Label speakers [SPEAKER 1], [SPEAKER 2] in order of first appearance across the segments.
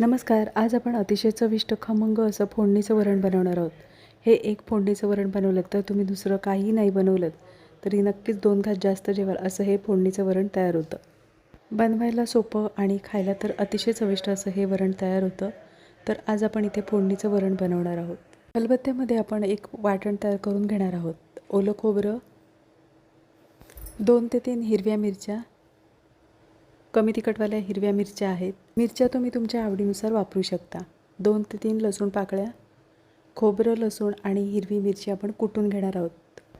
[SPEAKER 1] नमस्कार आज आपण अतिशय चविष्ट खमंग असं फोडणीचं वरण बनवणार आहोत. हे एक फोडणीचं वरण बनवलं तर तुम्ही दुसरं काही नाही बनवलं तरी नक्कीच दोन घास जास्त जेवाल असं हे फोडणीचं वरण तयार होतं. बनवायला सोपं आणि खायला तर अतिशय चविष्ट असं हे वरण तयार होतं तर आज आपण इथे फोडणीचं वरण बनवणार आहोत. खलबत्त्यामध्ये आपण एक वाटण तयार करून घेणार आहोत. ओलं खोबरं दोन ते तीन हिरव्या मिरच्या कमी तिखटवाल्या हिरव्या मिरच्या आहेत. मिरच्या तुम्ही तुमच्या आवडीनुसार वापरू शकता. दोन ते तीन लसूण पाकळ्या खोबरं लसूण आणि हिरवी मिरची आपण कुटून घेणार आहोत.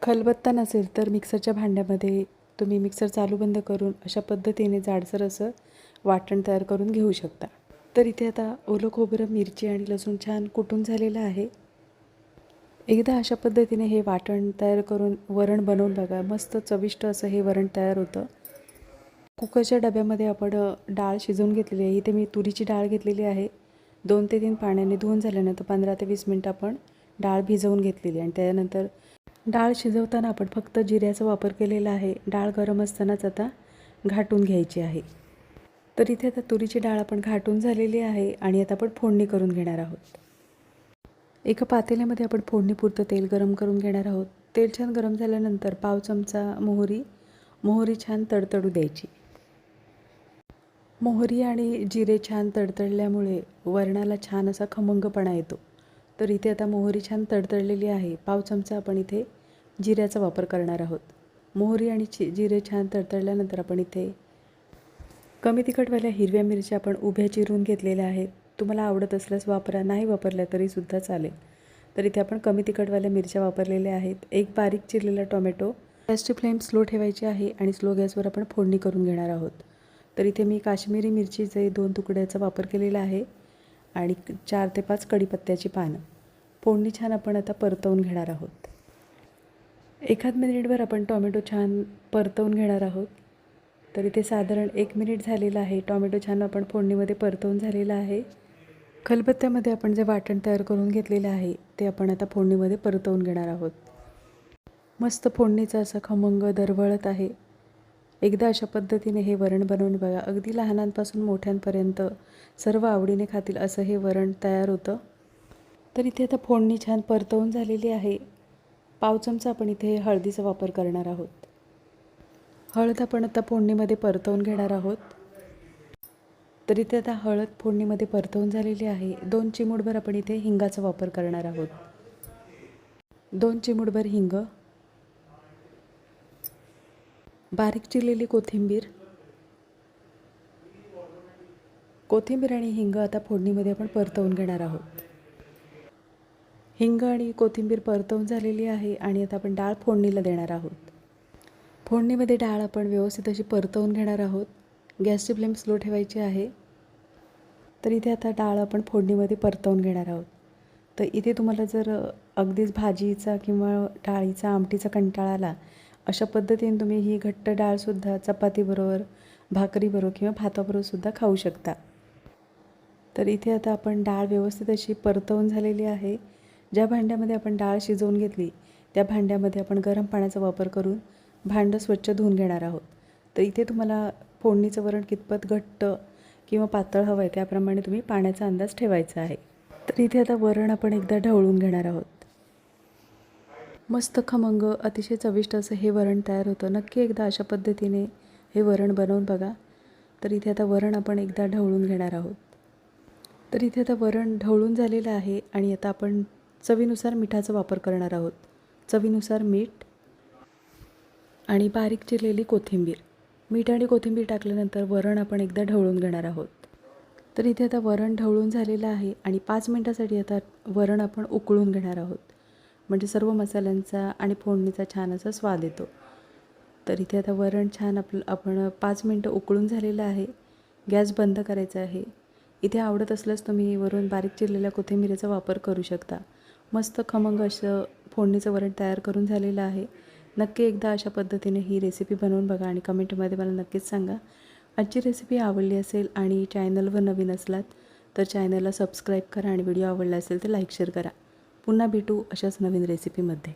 [SPEAKER 1] खलबत्ता नसेल तर मिक्सरच्या भांड्यामध्ये तुम्ही मिक्सर चालू बंद करून अशा पद्धतीने जाडसर असं वाटण तयार करून घेऊ शकता. तर इथे आता ओलं खोबरं मिरची आणि लसूण छान कुटून झालेलं आहे. एकदा अशा पद्धतीने हे वाटण तयार करून वरण बनवून बघा. मस्त चविष्ट असं हे वरण तयार होतं. कुकरच्या डब्यामध्ये आपण डाळ शिजवून घेतलेली आहे. इथे मी तुरीची डाळ घेतलेली आहे. दोन ते तीन पाण्याने धुवून झाल्यानंतर पंधरा ते वीस मिनटं आपण डाळ भिजवून घेतलेली आणि त्यानंतर डाळ शिजवताना आपण फक्त जिऱ्याचा वापर केलेला आहे. डाळ गरम असतानाच आता घाटून घ्यायची आहे. तर इथे आता तुरीची डाळ आपण घाटून झालेली आहे आणि आता आपण फोडणी करून घेणार आहोत. एका पातेल्यामध्ये आपण फोडणीपुरतं तेल गरम करून घेणार आहोत. तेल छान गरम झाल्यानंतर पाव चमचा मोहरी. मोहरी छान तडतडू द्यायची. मोहरी आणि जिरे छान तडतडल्यामुळे वरणाला छान असा खमंगपणा येतो. तर इथे आता मोहरी छान तडतडलेली आहे. पाव चमचा आपण इथे जिऱ्याचा वापर करणार आहोत. मोहरी आणि चि जिरे छान तडतडल्यानंतर आपण इथे कमी तिखटवाल्या हिरव्या मिरच्या आपण उभ्या चिरून घेतलेल्या आहेत. तुम्हाला आवडत असल्यास वापरा नाही वापरल्या तरीसुद्धा चालेल. तर इथे आपण कमी तिखटवाल्या मिरच्या वापरलेल्या आहेत. एक बारीक चिरलेला टोमॅटो गॅसची फ्लेम स्लो ठेवायची आहे आणि स्लो गॅसवर आपण फोडणी करून घेणार आहोत. तर इथे मी काश्मीरी मिरचीचे दोन तुकड्याचा वापर केलेला आहे आणि चार ते पाच कढीपत्त्याची पानं. फोडणी छान आपण आता परतवून घेणार आहोत. एखाद मिनिटभर आपण टॉमॅटो छान परतवून घेणार आहोत. तर इथे साधारण एक मिनिट झालेलं आहे. टॉमॅटो छान आपण फोडणीमध्ये परतवून झालेलं आहे. खलबत्त्यामध्ये आपण जे वाटण तयार करून घेतलेलं आहे ते आपण आता फोडणीमध्ये परतवून घेणार आहोत. मस्त फोडणीचा असा खमंग दरवळत आहे. एकदा अशा पद्धतीने हे वरण बनवून बघा. अगदी लहानांपासून मोठ्यांपर्यंत सर्व आवडीने खातील असं हे वरण तयार होतं. तर इथे आता फोडणी छान परतवून झालेली आहे. पाव चमचा आपण इथे हळदीचा वापर करणार आहोत. हळद आपण आता फोडणीमध्ये परतवून घेणार आहोत. तर इथे आता हळद फोडणीमध्ये परतवून झालेली आहे. दोन चिमूटभर आपण इथे हिंगाचा वापर करणार आहोत. दोन चिमूटभर हिंग बारीक चिरलेली कोथिंबीर. कोथिंबीर आणि हिंग आता फोडणीमध्ये आपण परतवून घेणार आहोत. हिंग आणि कोथिंबीर परतवून झालेली आहे आणि आता आपण डाळ फोडणीला देणार आहोत. फोडणीमध्ये डाळ आपण व्यवस्थित अशी परतवून घेणार आहोत. गॅसची फ्लेम स्लो ठेवायची आहे. तर इथे आता डाळ आपण फोडणीमध्ये परतवून घेणार आहोत. तर इथे तुम्हाला जर अगदीच भाजीचा किंवा डाळीचा आमटीचा कंटाळा आला अशा पद्धतीने तुम्ही ही घट्ट डाळसुद्धा चपातीबरोबर भाकरीबरोबर किंवा भाताबरोबरसुद्धा खाऊ शकता. तर इथे आता आपण डाळ व्यवस्थित अशी परतवून झालेली आहे. ज्या भांड्यामध्ये आपण डाळ शिजवून घेतली त्या भांड्यामध्ये आपण गरम पाण्याचा वापर करून भांडं स्वच्छ धुवून घेणार आहोत. तर इथे तुम्हाला फोडणीचं वरण कितपत घट्ट किंवा पातळ हवं आहे त्याप्रमाणे तुम्ही पाण्याचा अंदाज ठेवायचा आहे. तर इथे आता वरण आपण एकदा ढवळून घेणार आहोत. मस्त खमंग अतिशय चविष्ट असं हे वरण तयार होतं. नक्की एकदा अशा पद्धतीने हे वरण बनवून बघा. तर इथे आता वरण आपण एकदा ढवळून घेणार आहोत. तर इथे आता वरण ढवळून झालेलं आहे आणि आता आपण चवीनुसार मिठाचा वापर करणार आहोत. चवीनुसार मीठ आणि बारीक चिरलेली कोथिंबीर. मीठ आणि कोथिंबीर टाकल्यानंतर वरण आपण एकदा ढवळून घेणार आहोत. तर इथे आता वरण ढवळून झालेलं आहे आणि पाच मिनटासाठी आता वरण आपण उकळून घेणार आहोत. म्हणजे सर्व मसाल्यांचा आणि फोडणीचा छान असा स्वाद येतो. तर इथे आता वरण छान आपलं आपण पाच मिनटं उकळून झालेलं आहे. गॅस बंद करायचा आहे. इथे आवडत असल्यास तुम्ही वरून बारीक चिरलेल्या कोथिंबीरीचा वापर करू शकता. मस्त खमंग असं फोडणीचं वरण तयार करून झालेलं आहे. नक्की एकदा अशा पद्धतीने ही रेसिपी बनवून बघा आणि कमेंटमध्ये मला नक्कीच सांगा. आजची रेसिपी आवडली असेल आणि चॅनलवर नवीन असलात तर चॅनलला सबस्क्राईब करा आणि व्हिडिओ आवडला असेल तर लाईक शेअर करा. पुन्हा भेटू अशाच नवीन रेसिपीमध्ये